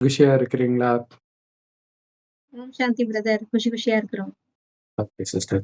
மகிழ்ச்சியா இருக்கிறீங்களா? சாந்தி பிரதர். குஷி குஷியா இருக்கிறோம். Okay sister.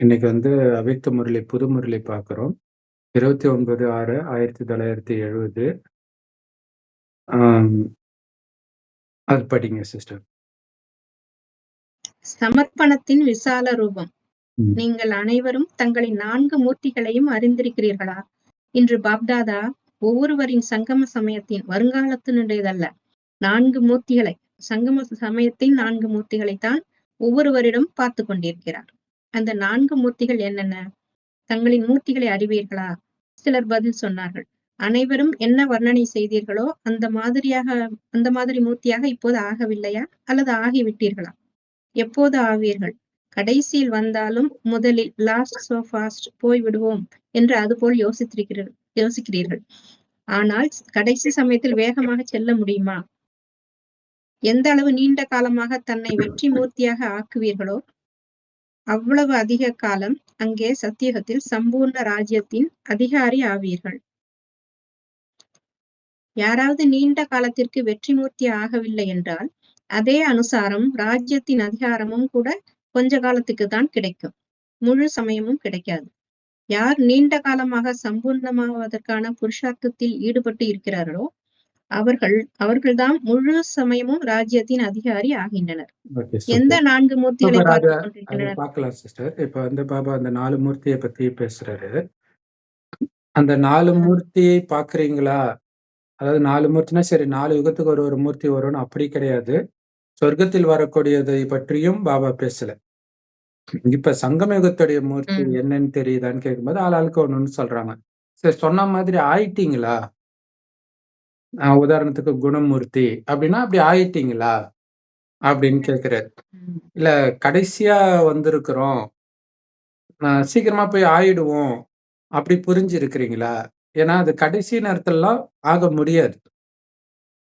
இன்னைக்கு வந்து அவ்யக்த முரளி, புது முரளி பார்க்குறோம். 29/6/1970 ஆம். அது படிங்க சிஸ்டர். சமர்ப்பணத்தின் விசால ரூபம். ம். நீங்கள் அனைவரும் தங்களின் 4 மூர்த்திகளையும் அறிந்திருக்கிறீர்களா? இன்று பாப்தாதா ஒவ்வொருவரின் சங்கம சமயத்தின் வருங்காலத்தினுடையதல்ல. நான்கு மூர்த்திகளை சங்கம சமயத்தின் 4 மூர்த்திகளைத்தான் ஒவ்வொருவரிடம் பார்த்துக் கொண்டிருக்கிறார். அந்த நான்கு மூர்த்திகள் என்னென்ன? தங்களின் மூர்த்திகளை அறிவீர்களா? சிலர் பதில் சொன்னார்கள். அனைவரும் என்ன வர்ணனை செய்தீர்களோ அந்த மாதிரியாக அந்த மாதிரி மூர்த்தியாக இப்போது ஆகவில்லையா? அல்லது ஆகிவிட்டீர்களா? எப்போது ஆவீர்கள்? கடைசியில் வந்தாலும் முதலில் லாஸ்ட் சோ ஃபாஸ்ட் போய் விடுவோம் என்று அதுபோல் யோசித்திருக்கிறீர்கள் யோசிக்கிறீர்கள். ஆனால் கடைசி சமயத்தில் வேகமாக செல்ல முடியுமா? எந்த அளவு நீண்ட காலமாக தன்னை வெற்றி மூர்த்தியாக ஆக்குவீர்களோ அவ்வளவு அதிக காலம் அங்கே சத்தியுகத்தில் சம்பூர்ண ராஜ்யத்தின் அதிகாரி ஆவீர்கள். யாராவது நீண்ட காலத்திற்கு வெற்றி மூர்த்தி ஆகவில்லை என்றால் அதே அனுசாரம் ராஜ்யத்தின் அதிகாரமும் கூட கொஞ்ச காலத்துக்கு தான் கிடைக்கும். முழு சமயமும் கிடைக்காது. யார் நீண்ட காலமாக சம்பூர்ணமாவதற்கான புருஷார்த்தத்தில் ஈடுபட்டு இருக்கிறார்களோ அவர்கள் அவர்கள்தான் முழு சமயமும் ராஜ்யத்தின் அதிகாரி ஆகின்றனர். எந்த. 4 மூர்த்திகளை? பார்க்கலாம் சிஸ்டர். இப்ப வந்து பாபா அந்த 4 மூர்த்திய பத்தி பேசுறாரு. அந்த 4 ம். மூர்த்தியை பார்க்கிறீங்களா? அதாவது 4 மூர்த்தினா சரி 4 யுகத்துக்கு ஒரு ஒரு மூர்த்தி வரும்னு அப்படி கிடையாது. சொர்க்கத்தில் வரக்கூடியதை பற்றியும் பாபா பேசல. இப்ப சங்கம யுகத்துடைய மூர்த்தி. என்னன்னு தெரியுதான்னு கேட்கும்போது ஆளாளுக்கு ஒண்ணு ஒண்ணு சொல்றாங்க. சரி சொன்ன மாதிரி ஆயிட்டீங்களா? உதாரணத்துக்கு குணமூர்த்தி அப்படின்னா அப்படி ஆயிட்டீங்களா? அப்படின்னு கேட்கிறாரு. ம். இல்ல கடைசியா வந்திருக்கிறோம். அ சீக்கிரமா போய் ஆயிடுவோம். அப்படி புரிஞ்சிருக்கிறீங்களா? ஏன்னா அது கடைசி நேரத்துலலாம் ஆக முடியாது.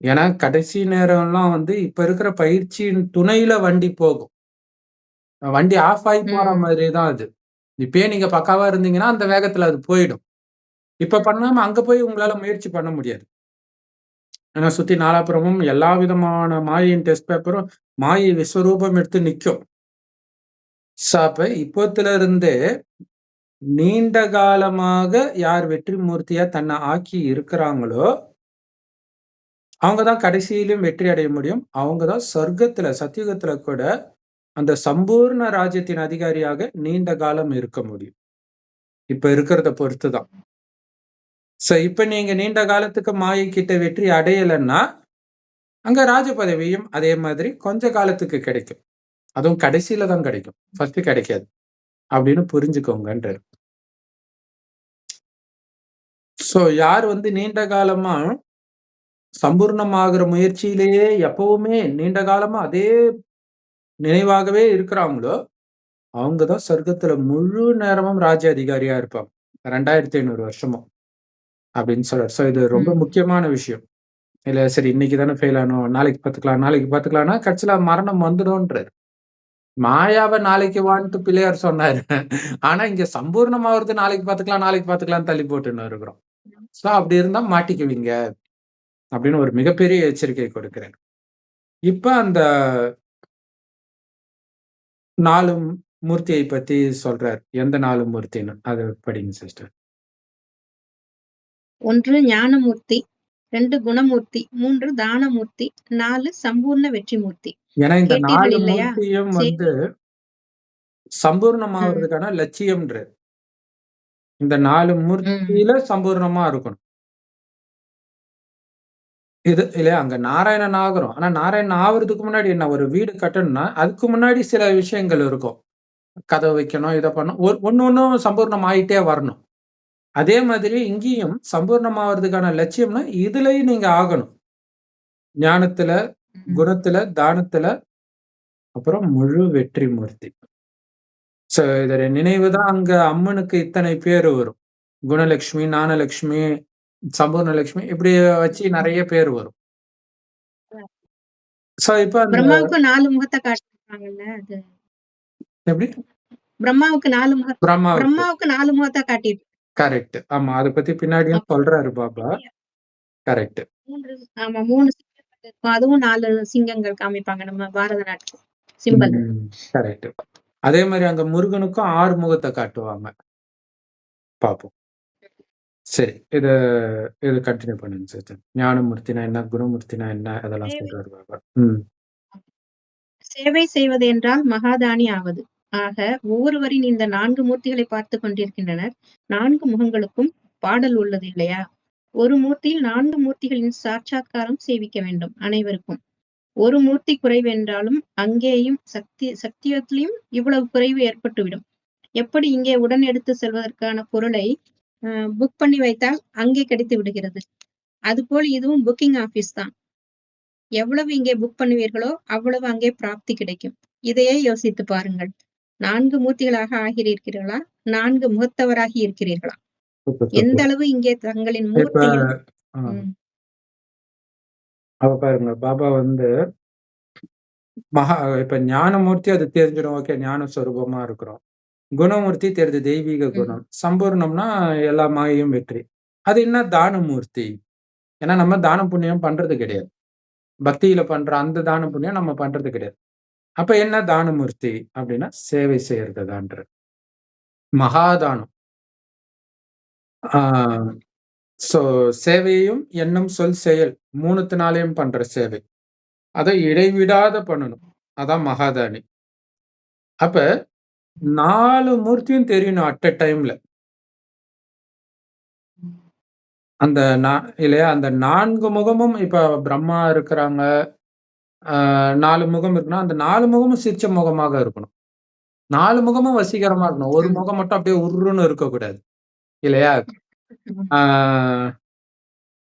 ஏன்னா கடைசி நேரம்லாம் வந்து இப்ப இருக்கிற பயிற்சியின் துணையில வண்டி போகும். வண்டி ஆஃப் ஆயி போற ம். மாதிரி தான் அது. இப்பயே நீங்க பக்காவா இருந்தீங்கன்னா அந்த வேகத்துல அது போயிடும். இப்ப பண்ணாம அங்க போய் உங்களால முயற்சி பண்ண முடியாது. ஏன்னா சுத்தி நாலாபுறமும் எல்லா விதமான மாயின் டெஸ்ட் பேப்பரும் மாயை விஸ்வரூபம் எடுத்து நிக்கும். ஸோ அப்ப இப்போத்துல இருந்தே நீண்ட காலமாக யார் வெற்றி மூர்த்தியா தன்னை ஆக்கி இருக்கிறாங்களோ அவங்க தான் கடைசியிலும் வெற்றி அடைய முடியும். அவங்க தான் சொர்க்கத்துல சத்தியுகத்துல கூட அந்த சம்பூர்ண ராஜ்யத்தின் அதிகாரியாக நீண்ட காலம் இருக்க முடியும். இப்ப இருக்கிறத பொறுத்து தான். ஸோ இப்போ நீங்கள் நீண்ட காலத்துக்கு மாயை கிட்ட வெற்றி அடையலைன்னா அங்கே ராஜ பதவியும் அதே மாதிரி கொஞ்ச காலத்துக்கு கிடைக்கும். அதுவும் கடைசியில தான் கிடைக்கும். ஃபர்ஸ்ட் கிடைக்காது. அப்படின்னு புரிஞ்சுக்கோங்கன்றார் ஸோ யார் வந்து நீண்ட காலமா சம்பூர்ணமாகுற முயற்சியிலேயே எப்பவுமே நீண்ட காலமா அதே நினைவாகவே இருக்கிறாங்களோ, அவங்க தான் சொர்க்கத்துல முழு நேரமும் ராஜ்ய அதிகாரியா இருப்பாங்க. 2500 வருஷமும். அப்படின்னு சொல்றாரு. ஸோ இது ரொம்ப. முக்கியமான விஷயம். இல்ல சரி இன்னைக்கு தானே ஃபெயில் ஆனோம். நாளைக்கு பார்த்துக்கலாம், நாளைக்கு பார்த்துக்கலாம்னா கடைசியில மரணம் வந்துடும்ன்றாரு. மாயாவ நாளைக்கு வான்ட்டு பிள்ளையார் சொன்னாரு. ஆனா இங்க சம்பூர்ணமாவறது நாளைக்கு பார்த்துக்கலாம், நாளைக்கு பார்த்துக்கலாம்னு தள்ளி போட்டுன்னு இருக்கிறோம். ஸோ அப்படி இருந்தா மாட்டிக்குவீங்க. அப்படின்னு ஒரு மிகப்பெரிய எச்சரிக்கை கொடுக்கிறார். இப்ப அந்த 4 மூர்த்தியை பத்தி சொல்றார். எந்த 4 மூர்த்தின்னு? அத படிங்க சிஸ்டர். 1 ஞானமூர்த்தி, 2 குணமூர்த்தி, 3 தானமூர்த்தி, 4 சம்பூர்ண வெற்றி மூர்த்தி. ஏன்னா இந்த கேட்டீர்கள் 4 இல்லையா? மூர்த்தியும் சரி. வந்து ம். சம்பூர்ணமாவறதுக்கான லட்சியம்ன்றாரு. இந்த 4 ம். மூர்த்தியில சம்பூர்ணமா இருக்கணும். இது இல்லையா? அங்க நாராயணன் ஆகுறோம். ஆனா நாராயணன் ஆவறதுக்கு முன்னாடி என்ன? ஒரு வீடு கட்டணும்னா, அதுக்கு முன்னாடி சில விஷயங்கள் இருக்கும். கதவு வைக்கணும், இத பண்ணணும். ஒரு ஒண்ணு ஒண்ணும் சம்பூர்ணம் ஆயிட்டே வரணும். அதே மாதிரி இங்கேயும் சம்பூர்ணமாவறதுக்கான லட்சியம்னா, இதுலயும் நீங்க ஆகணும். ஞானத்துல. குணத்துல, தானத்துல, அப்புறம் முழு வெற்றி மூர்த்தி. ஸோ இதோட நினைவு தான் அங்க அம்மனுக்கு இத்தனை பேரு வரும். குணலட்சுமி, ஞானலட்சுமி, சம்பூர்ணலட்சுமி இப்படி வச்சு நெறைய பேர் வரும். ஸோ இப்ப பிரம்மாவுக்கு 4 முகத்த காட்டியிருப்பாங்கல்ல அது. எப்படி? பிரம்மாவுக்கு 4 முக பிரம்மாவுக்கு. 4 முகத்த காட்டியிருக்கு. கரெக்ட். ஆமா. அத பத்தி பின்னாடியும் சொல்றாரு பாபா. கரெக்ட். 3 ஆமா 3 இருக்கும். அதுவும் 4 சிங்கங்கள் காமிப்பாங்க நம்ம பாரத நாட்டு சிம்பல். ம். கரெக்ட். அதே மாரி அங்க முருகனுக்கும் 6 முகத்த காட்டுவாங்க. பாப்போம். சரி. இத இத கன்டின்யூ பண்ணுங்க சிஸ்டர். ஞானமூர்த்தினா என்ன? குணமூர்த்தினா என்ன? அதெல்லாம். சொல்றாரு பாபா. சேவை செய்வது என்றால் மகாதானி ஆவது. ஆக ஒவ்வொருவரின் இந்த நான்கு மூர்த்திகளை பார்த்து கொண்டிருக்கின்றனர். நான்கு முகங்களுக்கும் பாடல் உள்ளது இல்லையா? ஒரு மூர்த்தியில் நான்கு மூர்த்திகளின் சாட்சாத்காரம் சேவிக்க வேண்டும் அனைவருக்கும். ஒரு மூர்த்தி குறைவென்றாலும் அங்கேயும் சக்தி சக்தியத்திலையும் இவ்வளவு குறைவு ஏற்பட்டுவிடும். எப்படி இங்கே உடன் எடுத்து செல்வதற்கான பொருளை புக் பண்ணி வைத்தால் அங்கே கிடைத்து விடுகிறது. அதுபோல் இதுவும் புக்கிங் ஆபீஸ் தான். எவ்வளவு இங்கே புக் பண்ணுவீர்களோ, அவ்வளவு அங்கே பிராப்தி கிடைக்கும். இதையே யோசித்துப் பாருங்கள். 4 மூர்த்திகளாக ஆகிறீர்களா? 4 முகத்தவராகி இருக்கிறீர்களா? எந்த. அளவு இங்கே தங்களின் இப்ப மூர்த்தியில் ஆ. ம். அப்ப பாருங்க, பாபா வந்து மகா இப்ப ஞானமூர்த்தி அது தெரிஞ்சிடும். ஓகே ஞான சொரூபமா இருக்கிறோம். குணமூர்த்தி தெரியுது தெய்வீக. குணம். சம்பூர்ணம்னா எல்லா மாயையும் வெற்றி. அது என்ன தானமூர்த்தி? ஏன்னா நம்ம தானம் புண்ணியம் பண்றது கிடையாது. பக்தியில பண்ற அந்த தான புண்ணியம் நம்ம பண்றது கிடையாது. அப்ப என்ன தானமூர்த்தி? அப்படின்னா சேவை செய்யறதுதான்ற மகாதானம். ஆஹ் சோ சேவையும் எண்ணம், சொல், செயல் 3த்துனாலயும் பண்ற சேவை. அத இடைவிடாத பண்ணணும். அதான் மகாதானி. அப்ப நாலு மூர்த்தியும் தெரியணும் அட் எ டைம்ல. அந்த நா இல்லையா? அந்த நான்கு முகமும் இப்ப பிரம்மா இருக்கிறாங்க. நாலு முகம் இருக்குன்னா, அந்த நாலு முகமும் சிரிச்ச முகமாக இருக்கணும். நாலு முகமும் வசீகரமா இருக்கணும். ஒரு முகம் மட்டும் அப்படியே உருன்னு இருக்கக்கூடாது. இல்லையா? ம்.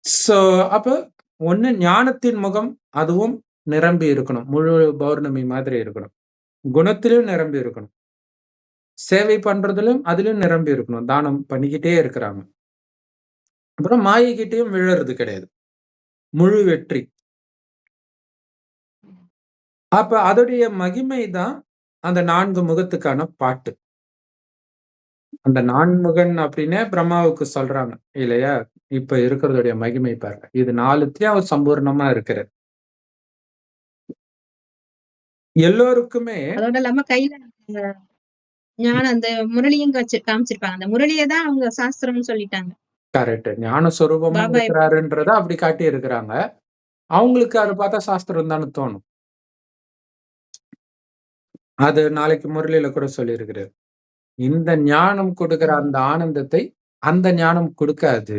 சோ அப்ப ஒண்ணு ஞானத்தின் முகம் அதுவும் நிரம்பி இருக்கணும். முழு பௌர்ணமி மாதிரி இருக்கணும். குணத்திலும் நிரம்பி இருக்கணும். சேவை பண்றதுலயும் அதுலயும் நிரம்பி இருக்கணும். தானம் பண்ணிக்கிட்டே இருக்கிறாங்க. அப்புறம் மாயைகிட்டயும் விழறது கிடையாது. முழு வெற்றி. அப்ப அதோடைய மகிமை தான் அந்த 4 முகத்துக்கான பாட்டு. அந்த நான்முகன் அப்படின்னே பிரம்மாவுக்கு சொல்றாங்க. இல்லையா? இப்ப இருக்கிறதுடைய மகிமை பாருங்க. இது 4த்துலயும் அவர் சம்பூர்ணமா இருக்கிறார். எல்லோருக்குமே அதோட இல்லாம கையில ஞானம் அந்த முரளியும் காமிச்சிருப்பாங்க. அந்த முரளிய தான் அவங்க சாஸ்திரம்னு சொல்லிட்டாங்க. கரெக்ட். ஞான சொரூபமா இருக்கிறாருன்றத அப்படி காட்டியிருக்கிறாங்க. அவங்களுக்கு அத பார்த்தா சாஸ்திரம் தான்னு தோணும். அது நாளைக்கு முரளியில கூட சொல்லியிருக்கிறார் இந்த ஞானம் கொடுக்கிற அந்த ஆனந்தத்தை அந்த ஞானம் கொடுக்காது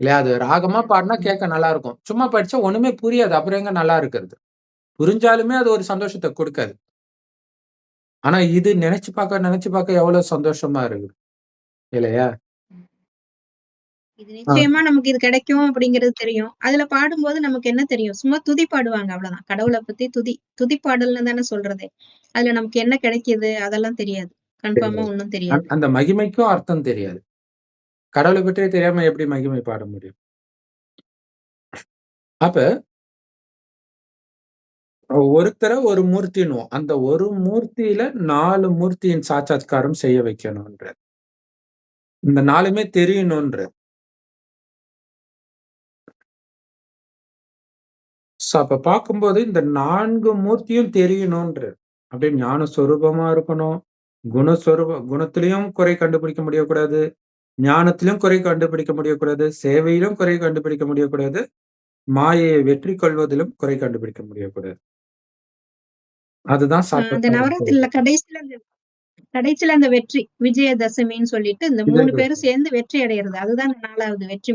இல்லையா? அது ராகமா பாடினா கேட்க நல்லா இருக்கும். சும்மா படிச்சா ஒண்ணுமே புரியாது. அப்புறம் எங்க நல்லா இருக்கிறது? புரிஞ்சாலுமே அது ஒரு சந்தோஷத்தை கொடுக்காது ஆனா இது நினைச்சு பார்க்க நினைச்சு பார்க்க எவ்வளவு சந்தோஷமா இருக்குது. இல்லையா? இது. நிச்சயமா நமக்கு இது கிடைக்கும் அப்படிங்கிறது தெரியும். அதுல பாடும்போது நமக்கு என்ன தெரியும்? சும்மா துதி பாடுவாங்க அவ்வளவுதான். கடவுள பத்தி துதி. துதி பாடல்ன்னு தானே சொல்றதே. அதுல நமக்கு என்ன கிடைக்குது? அதெல்லாம் தெரியாது. கன்ஃபார்மா அந் தெரியாது. அந்த மகிமைக்கும் அர்த்தம் தெரியாது. கடவுள பற்றியே தெரியாம எப்படி மகிமை பாட முடியும்? அப்ப ஒருத்தர ஒரு மூர்த்தின்னுவோம். அந்த ஒரு மூர்த்தியில 4 மூர்த்தியின் சாட்சாத்காரம் செய்ய வைக்கணும்ன்றார். இந்த 4மே தெரியணும்ன்றார். சோ அப்ப பார்க்கும்போது இந்த 4 மூர்த்தியும் தெரியணும்ன்றார். அப்படியே ஞான சொரூபமா இருக்கணும். குணஸ்வரூப குணத்திலயும் குறை கண்டுபிடிக்க முடியக்கூடாது. ஞானத்திலும் குறை கண்டுபிடிக்க முடியக்கூடாது. சேவையிலும் குறை கண்டுபிடிக்க முடியக்கூடாது. மாயையை வெற்றி கொள்வதிலும் குறை கண்டுபிடிக்க முடியக்கூடாது. அதுதான் அந்த நவராத்திரில. கடைசில அந்த கடைசில அந்த வெற்றி விஜயதசமின்னு சொல்லிட்டு இந்த 3 பேரும். சேர்ந்து வெற்றி அடையறது. அதுதான் 4வது வெற்றி.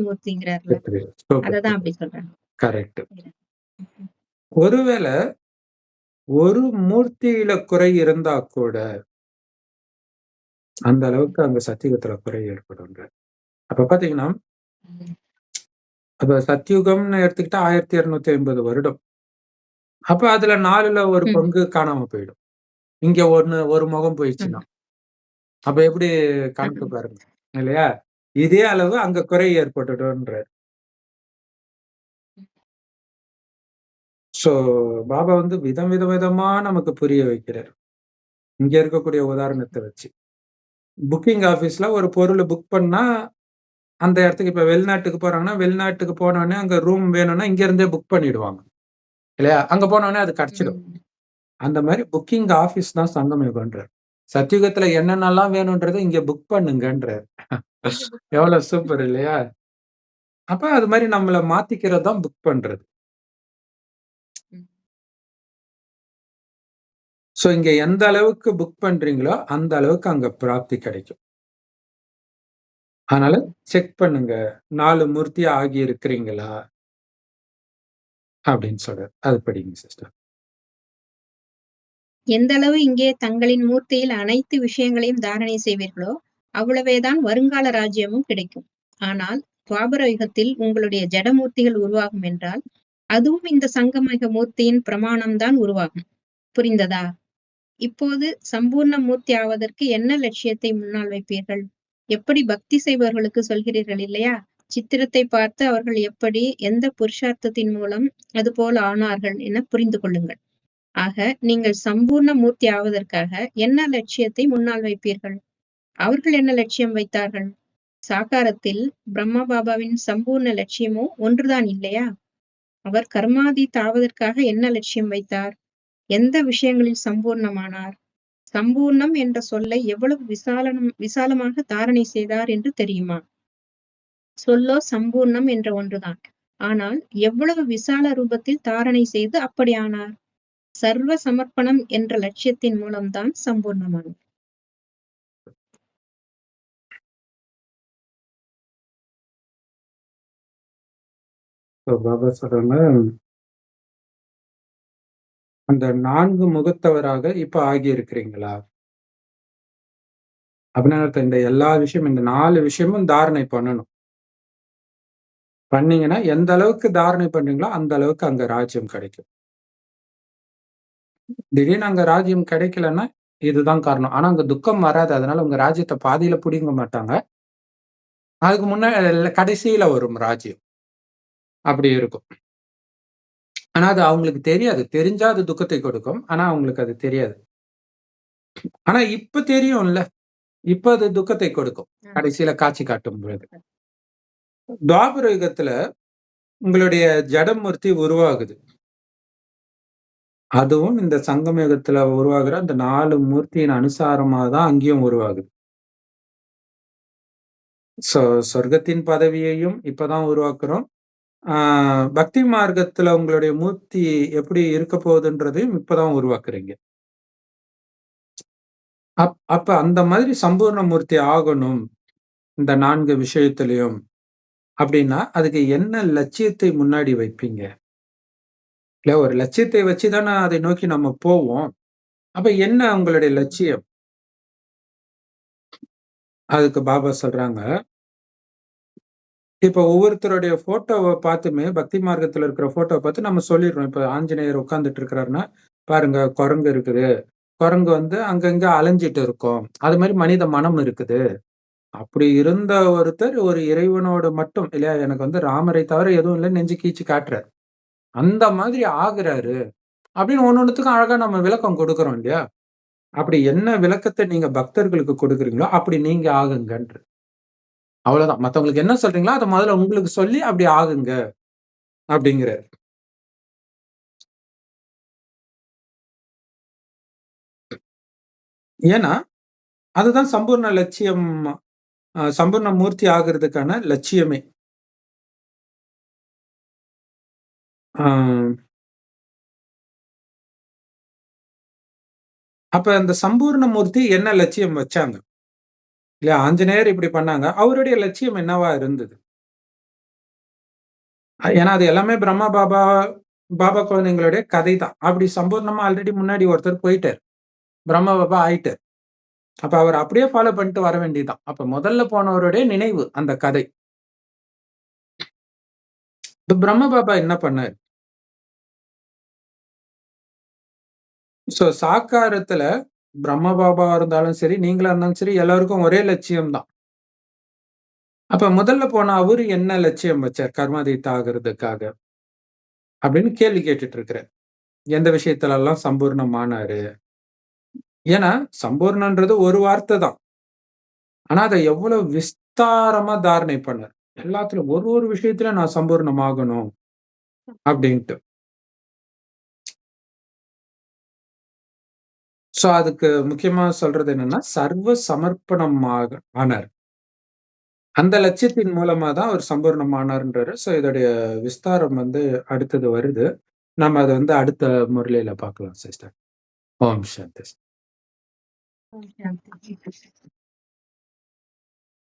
சூப்பர், அததான். அப்படி சொல்றாங்க. கரெக்ட். ஒருவேள ஒரு மூர்த்தியில குறை இருந்தா கூட அந்த அளவுக்கு அங்க சத்தியுகத்துல குறை ஏற்படும்ன்றார். அப்ப பார்த்தீங்கன்னா ம். அப்ப சத்யுகம்னு எடுத்துக்கிட்டா 1250 வருடம். அப்ப அதுல 4ல ஒரு. பங்கு காணாம போயிடும். இங்க 1 ஒரு முகம் போயிடுச்சுன்னா. அப்ப எப்படி கணக்கு பாருங்க. இல்லையா? இதே அளவு அங்க குறை ஏற்பட்டுடும்ன்றார். ஸோ பாபா வந்து விதம் வித விதமா நமக்கு புரிய வைக்கிறார். இங்க இருக்கக்கூடிய உதாரணத்தை வச்சு. புக்கிங் ஆஃபீஸ்ல ஒரு பொருளை புக் பண்ணா, அந்த இடத்துக்கு இப்போ வெளிநாட்டுக்கு போறாங்கன்னா, வெளிநாட்டுக்கு போனோடனே அங்க ரூம் வேணும்னா இங்க இருந்தே புக் பண்ணிடுவாங்க. இல்லையா? அங்க போனோடனே அது கிடைச்சிடும். அந்த மாதிரி புக்கிங் ஆஃபீஸ் தான் சங்கம் யுகம்ன்றார். சத்தியுகத்துல என்னென்னலாம் வேணும்ன்றதை இங்க புக் பண்ணுங்கன்றார். எவ்வளவு சூப்பர் இல்லையா? அப்ப அது மாதிரி நம்மளை மாத்திக்கிறது தான் புக் பண்றது. ஸோ இங்க எந்த அளவுக்கு புக் பண்றீங்களோ, அந்த அளவுக்கு அங்க பிராப்தி கிடைக்கும். அதனால செக் பண்ணுங்க. நாலு மூர்த்தி ஆகி இருக்கிறீங்களா? அப்படின்னு சொல்றார். அது படிங்க சிஸ்டர். எந்த அளவு இங்கே தங்களின் மூர்த்தியில் அனைத்து விஷயங்களையும் தாரணை செய்வீர்களோ, அவ்வளவேதான் வருங்கால ராஜ்யமும் கிடைக்கும். ஆனால் துவாபர யுகத்தில் உங்களுடைய ஜடமூர்த்திகள் உருவாகும் என்றால், அதுவும் இந்த சங்கமயுக மூர்த்தியின் பிரமாணம் தான் உருவாகும். புரிந்ததா? இப்போது சம்பூர்ண மூர்த்தி ஆவதற்கு என்ன லட்சியத்தை முன்னால் வைப்பீர்கள்? எப்படி பக்தி செய்பவர்களுக்கு சொல்கிறீர்கள் இல்லையா? சித்திரத்தை பார்த்து அவர்கள் எப்படி, எந்த புருஷார்த்தத்தின் மூலம் அதுபோல ஆனார்கள் என புரிந்து கொள்ளுங்கள். ஆக, நீங்கள் சம்பூர்ண மூர்த்தி ஆவதற்காக என்ன லட்சியத்தை முன்னால் வைப்பீர்கள்? அவர்கள் என்ன லட்சியம் வைத்தார்கள்? சாகாரத்தில் பிரம்மா பாபாவின் சம்பூர்ண லட்சியமோ ஒன்றுதான் இல்லையா? அவர் கர்மாதி தாவதற்காக என்ன லட்சியம் வைத்தார்? எந்த விஷயங்களில் சம்பூர்ணமானார்? சம்பூர்ணம் என்ற சொல்லை எவ்வளவு விசாலனம் விசாலமாக தாரணை செய்தார் என்று தெரியுமா? சொல்லோ சம்பூர்ணம் என்ற ஒன்றுதான். ஆனால் எவ்வளவு விசால ரூபத்தில் தாரணை செய்து அப்படியானார் சர்வ சமர்ப்பணம் என்ற லட்சியத்தின் மூலம்தான் சம்பூர்ணமானார். பாபா சொல்றாங்க அந்த நான்கு முகத்தவராக இப்ப ஆகி இருக்கிறீங்களா? அப்படின்னா இந்த எல்லா விஷயமும் இந்த நாலு விஷயமும் தாரணை பண்ணணும். பண்ணீங்கன்னா, எந்த அளவுக்கு தாரணை பண்றீங்களோ, அந்த அளவுக்கு அங்க ராஜ்யம் கிடைக்கும். திடீர்னு அங்க ராஜ்யம் கிடைக்கலன்னா, இதுதான் காரணம். ஆனா அங்க துக்கம் வராது. அதனால உங்க ராஜ்யத்தை பாதியில புடிங்க மாட்டாங்க. அதுக்கு முன்ன கடைசியில வரும் ராஜ்யம். அப்படி இருக்கும். ஆனா அது அவங்களுக்கு தெரியாது. தெரிஞ்சா அது துக்கத்தை கொடுக்கும். ஆனா அவங்களுக்கு அது தெரியாது. ஆனா இப்ப தெரியும்ல. இப்ப அது துக்கத்தை கொடுக்கும். கடைசியில காட்சி காட்டும் பொழுது. துவாபர யுகத்துல உங்களுடைய ஜடமூர்த்தி உருவாகுது. அதுவும் இந்த சங்கம யுகத்துல உருவாகுற அந்த 4 மூர்த்தியின் அனுசாரமா தான் அங்கேயும் உருவாகுது. சொர்க்கத்தின் பதவியையும் இப்பதான் உருவாக்குறோம். ஆஹ் பக்தி மார்க்கத்துல உங்களுடைய மூர்த்தி எப்படி இருக்க போகுதுன்றதையும் இப்பதான் உருவாக்குறீங்க. அப் அப்ப அந்த மாதிரி சம்பூர்ண மூர்த்தி ஆகணும். இந்த நான்கு விஷயத்திலையும் அப்படின்னா, அதுக்கு என்ன லட்சியத்தை முன்னாடி வைப்பீங்க? இல்ல ஒரு லட்சியத்தை வச்சு தானே அதை நோக்கி நம்ம போவோம். அப்ப என்ன உங்களுடைய லட்சியம்? அதுக்கு பாபா சொல்றாங்க. இப்ப ஒவ்வொருத்தருடைய ஃபோட்டோவை பார்த்துமே பக்தி மார்க்கத்துல இருக்கிற ஃபோட்டோவ பார்த்து நம்ம சொல்லிடுறோம். இப்ப ஆஞ்சநேயர் உட்காந்துட்டு இருக்கிறாருன்னா, பாருங்க குரங்கு இருக்குது. குரங்கு வந்து அங்கங்க அலைஞ்சிட்டு இருக்கும். அது மாதிரி மனித மனம் இருக்குது. அப்படி இருந்த ஒருத்தர் ஒரு இறைவனோட மட்டும் இல்லையா? எனக்கு வந்து ராமரை தவிர எதுவும் இல்லை நெஞ்சு கீச்சு காட்டுறாரு அந்த மாதிரி ஆகுறாரு. அப்படின்னு ஒண்ணொண்ணுத்துக்கும் அழகா நம்ம விளக்கம் கொடுக்குறோம் இல்லையா? அப்படி என்ன விளக்கத்தை நீங்க பக்தர்களுக்கு கொடுக்குறீங்களோ, அப்படி நீங்க ஆகுங்கன்ற. அவ்வளவுதான். மத்தவங்களுக்கு என்ன சொல்றீங்களோ, அத முதல்ல உங்களுக்கு சொல்லி அப்படி ஆகுங்க. அப்படிங்கிறார். ஏன்னா, அதுதான் சம்பூர்ண லட்சியம் சம்பூர்ண மூர்த்தி ஆகுறதுக்கான லட்சியமே. அப்ப அந்த சம்பூர்ண மூர்த்தி என்ன லட்சியம் வச்சாங்க? இல்ல ஆஞ்சநேயர் இப்படி பண்ணாங்க. அவருடைய லட்சியம் என்னவா இருந்தது? ஏன்னா அது எல்லாமே பிரம்மா பாபா, பாபா குழந்தைங்களுடைய கதை தான். அப்படி சம்பூர்ணமா ஆல்ரெடி முன்னாடி ஒருத்தர் போயிட்டார். பிரம்மா பாபா ஆயிட்டார். அப்ப அவர் அப்படியே ஃபாலோ பண்ணிட்டு வர வேண்டியதுதான் அப்ப முதல்ல போனவருடைய நினைவு அந்த கதை. இப்ப பிரம்ம பாபா என்ன பண்ணாரு? சோ சாக்காரத்துல பிரம்ம பாபாவா இருந்தாலும் சரி, நீங்களா இருந்தாலும் சரி, எல்லாருக்கும் ஒரே லட்சியம் தான். அப்ப முதல்ல போன அவரு என்ன லட்சியம் வச்சார்? கர்மாதீத்த ஆகிறதுக்காக அப்படின்னு கேள்வி கேட்டுட்டு இருக்கிற எந்த விஷயத்துலலாம் சம்பூர்ணமானாரு? ஏன்னா, சம்பூர்ணன்றது ஒரு வார்த்தை தான். ஆனா, அத எவ்வளவு விஸ்தாரமா தாரணை பண்ணார். எல்லாத்துலயும் ஒரு ஒரு விஷயத்துல நான் சம்பூர்ணமாகணும். அப்படின்ட்டு. சோ, அதுக்கு முக்கியமா சொல்றது என்னன்னா, சர்வ சமர்ப்பணமாக ஆனார். அந்த லட்சியத்தின் மூலமா தான் அவர் சம்பூர்ணம் ஆனார்ன்றாரு. சோ, இதோடைய விஸ்தாரம் வந்து அடுத்தது வருது. நம்ம அதை வந்து அடுத்த முரளியில பார்க்கலாம் சிஸ்டர். ஓம் சாந்தி. ஓம் சாந்தி.